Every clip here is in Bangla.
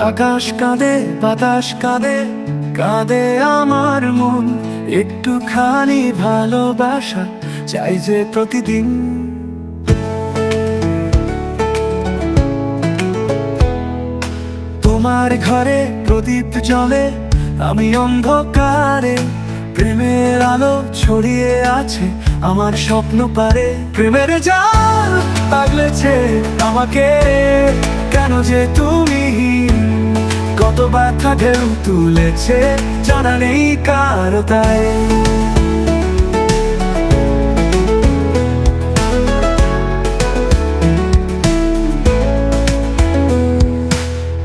আকাশ কাঁদে, বাতাস কাঁদে কাঁদে আমার মন। একটু একটুখানি ভালোবাসা চাই যে প্রতিদিন। তোমার ঘরে প্রদীপ জলে আমি অন্ধকারে। প্রেমের আলো ছড়িয়ে আছে আমার স্বপ্ন পারে। প্রেমের জাল পাগলেছে আমাকে, কেন যে তুমি কত ব্যথা ঢেউ তুলেছে, জানা নেই কারও তাই।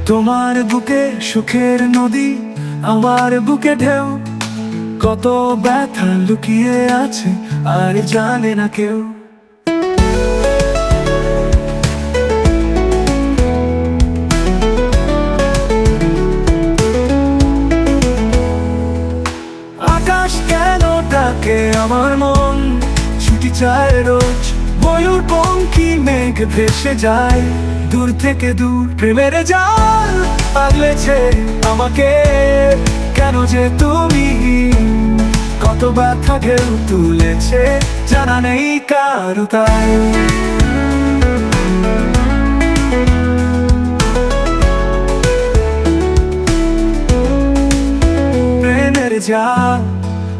তোমার বুকে সুখের নদী, আমার বুকে ঢেউ। কত ব্যথা লুকিয়ে আছে, আর জানে না কেউ। চায় রোজ। ময়ূর পঙ্খী মেঘ ভেসে যায়। দূর থেকে দূর প্রেমের জাল পাগলেছে আমাকে। কেন যে তুমি কত ব্যথা ঢেউ তুলেছে, জানা নেই কারও তাই। প্রেমের জাল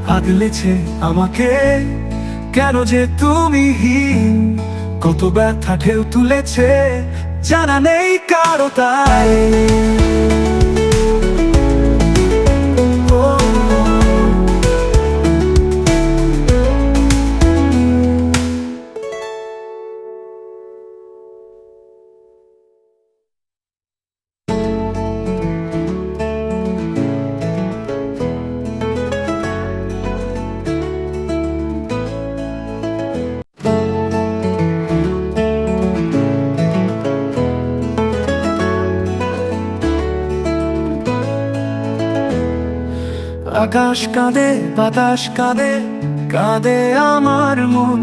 আগলেছে আমাকে। কেন যে তুমি হীন? কত ব্যথা ঢেউ তুলেছে জানা নেই কারও তাই। আকাশ কাঁদে, বাতাস কাঁদে কাঁদে আমার মন।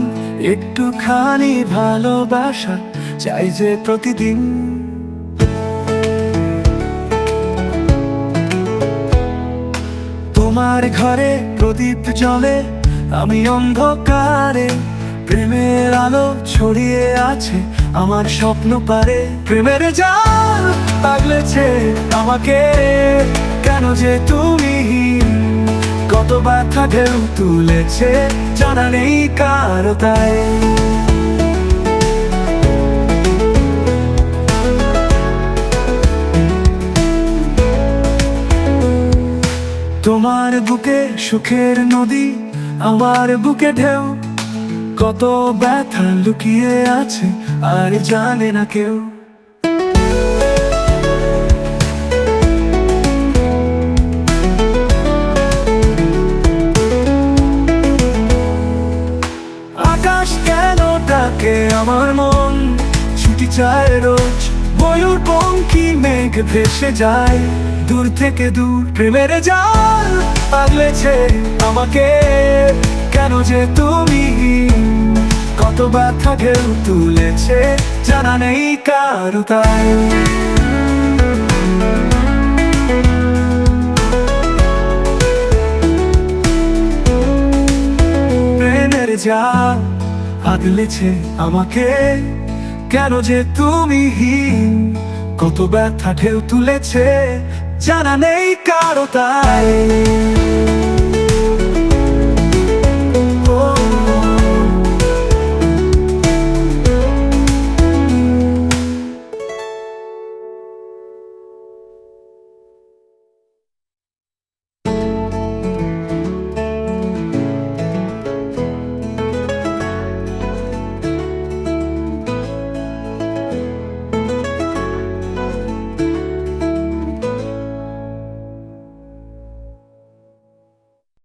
একটুখানি ভালোবাসা চাই যে প্রতিদিন। তোমার ঘরে প্রদীপ জ্বলে, আমি অন্ধকারে, প্রেমের আলো ছড়িয়ে আছে আমার স্বপ্ন পারে। প্রেমের জাল পাগলেছে আমাকে, কেন যে তুমি কত ব্যথা ঢেউ তুলেছে, জানা নেই কারও তাই। তোমার বুকে সুখের নদী, আমার বুকে ঢেউ। কত ব্যথা লুকিয়ে আছে, আর জানে না কেউ। কেন ডাকে আমার মন। ছুটি চায় রোজ, ময়ূর পঙ্খী মেঘ ভেসে যায়। দূর থেকে দূর প্রেমের জাল পাগলেছে আমাকে। কেন যে তুমি কত ব্যথা ঢেউ তুলেছে, জানা নেই কারও তাই। প্রেমের জাল আগলেছে আমাকে। কেন যে তুমি হীন কত ব্যথা ঢেউ তুলেছে জানা নেই কারও তাই।